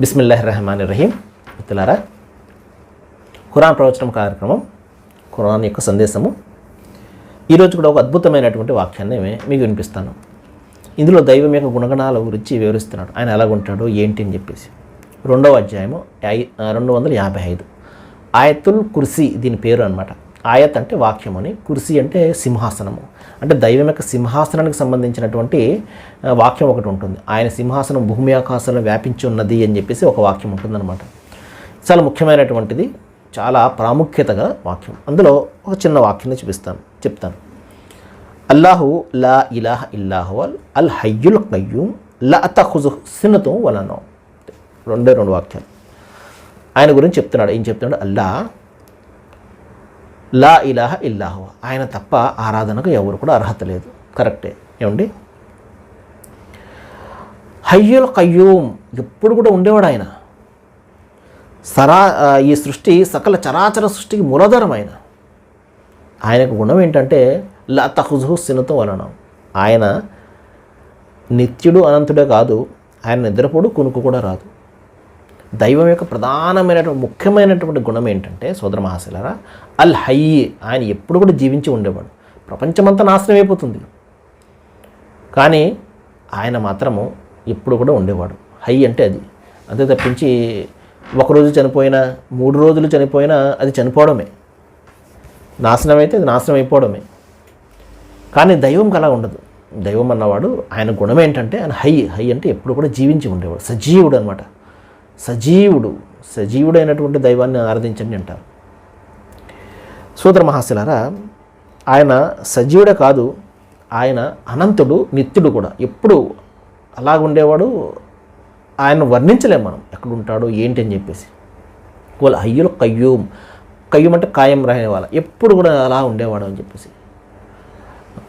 బిస్మిల్లాహ్ రహమాన్ రహీం మిత్రులారా ఖురాన్ ప్రవచనం కార్యక్రమం ఖురాన్ యొక్క సందేశము. ఈరోజు కూడా ఒక అద్భుతమైనటువంటి వాక్యాన్ని మీకు వినిపిస్తాను. ఇందులో దైవం యొక్క గుణగణాల గురించి వివరిస్తున్నాడు. ఆయన ఎలాగుంటాడు ఏంటి అని చెప్పేసి. రెండవ అధ్యాయము ఐ రెండు వందల యాభై ఐదు. ఆయతుల్ కుర్సీ దీని పేరు అనమాట ఆయత్ అంటే వాక్యం అని కుర్సీ అంటే సింహాసనము. అంటే దైవం యొక్క సింహాసనానికి సంబంధించినటువంటి వాక్యం ఒకటి ఉంటుంది. ఆయన సింహాసనం భూమి ఆకాశంలో వ్యాపించి ఉన్నది అని చెప్పేసి ఒక వాక్యం ఉంటుందన్నమాట. చాలా ముఖ్యమైనటువంటిది చాలా ప్రాముఖ్యతగా వాక్యం. అందులో ఒక చిన్న వాక్యాన్ని చూపిస్తాను చెప్తాను. అల్లాహు లా ఇలాహ ఇల్లాహు అల్ అల్ హయ్యుల్ కయ్యూమ్ లా అతహుజు సినతో వలనో. రెండే రెండు వాక్యాలు. ఆయన గురించి చెప్తున్నాడు ఏం చెప్తున్నాడు? అల్లా లా ఇలాహ ఇల్లాహు. ఆయన తప్ప ఆరాధనకు ఎవరు కూడా అర్హత లేదు. కరెక్టే. ఏమండి? హయ్యుల్ కయ్యూమ్ ఎప్పుడు కూడా ఉండేవాడు ఆయన. సరా ఈ సృష్టి సకల చరాచర సృష్టికి మూలాధారం ఆయన. ఆయనకు గుణం ఏంటంటే లా తహుజు సినతో వలనం ఆయన నిత్యుడు అనంతుడే కాదు ఆయన నిద్రపోడు కునుకు కూడా రాదు. దైవం యొక్క ప్రధానమైనటువంటి ముఖ్యమైనటువంటి గుణం ఏంటంటే సోదర మహాశిలరా అల్ హయ్యి ఆయన ఎప్పుడు కూడా జీవించి ఉండేవాడు. ప్రపంచమంతా నాశనం అయిపోతుంది. కానీ ఆయన మాత్రము ఎప్పుడు కూడా ఉండేవాడు. హై అంటే అది. అంతే తప్పించి ఒకరోజు చనిపోయినా మూడు రోజులు చనిపోయినా అది చనిపోవడమే. నాశనం అయితే అది నాశనం అయిపోవడమే. కానీ దైవం అలా ఉండదు. దైవం అన్నవాడు ఆయన గుణం ఏంటంటే ఆయన హై హై అంటే ఎప్పుడు కూడా జీవించి ఉండేవాడు. సజీవుడు అనమాట సజీవుడు సజీవుడైనటువంటి దైవాన్ని ఆరాధించండి అంటారు. సూత్ర మహాశిలారా ఆయన సజీవుడే కాదు ఆయన అనంతుడు నిత్యుడు కూడా. ఎప్పుడు అలాగ ఉండేవాడు ఆయన వర్ణించలేం మనం. ఎక్కడుంటాడు ఏంటి అని చెప్పేసి. వాళ్ళ అయ్యులు కయ్యూం కయ్యూం అంటే కాయం రాయని వాళ్ళ. ఎప్పుడు కూడా అలా ఉండేవాడు అని చెప్పేసి.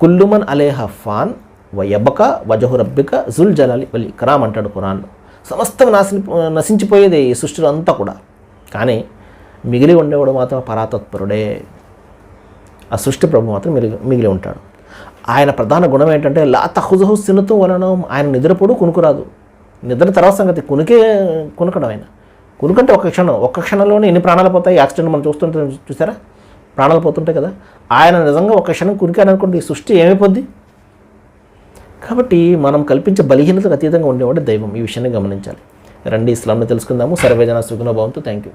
కుల్లుమన్ అలేహ ఫాన్ వయబక వజహురబ్బిక జుల్ జలాలి వలి కరామ్ అంటాడు ఖురాన్లో. సమస్తం నాశని నశించిపోయేది ఈ సృష్టిలో అంతా కూడా. కానీ మిగిలి ఉండేవాడు మాత్రం పరాతత్పరుడే. ఆ సృష్టి ప్రభు మాత్రం మిగిలి మిగిలి ఉంటాడు. ఆయన ప్రధాన గుణం ఏంటంటే లా తహుజహు సినుతూ వలన ఆయన నిద్రపోడు కునుకురాదు. నిద్ర తర్వాత సంగతి కునికే కునకడం ఆయన. కునుకంటే ఒక క్షణం ఒక్క క్షణంలోనే ఎన్ని ప్రాణాలు పోతాయి? యాక్సిడెంట్ మనం చూస్తుంటే చూసారా? ప్రాణాలు పోతుంటాయి కదా. ఆయన నిజంగా ఒక క్షణం కునికాను అనుకోండి ఈ సృష్టి ఏమైపోద్ది? కాబట్టి మనం కల్పించే బలహీనతకు అతీతంగా ఉండేవాడు దైవం. ఈ విషయాన్ని గమనించాలి. రండి ఇస్లాంని తెలుసుకుందాము. సర్వేజన సుగుణ భవంతు. Thank you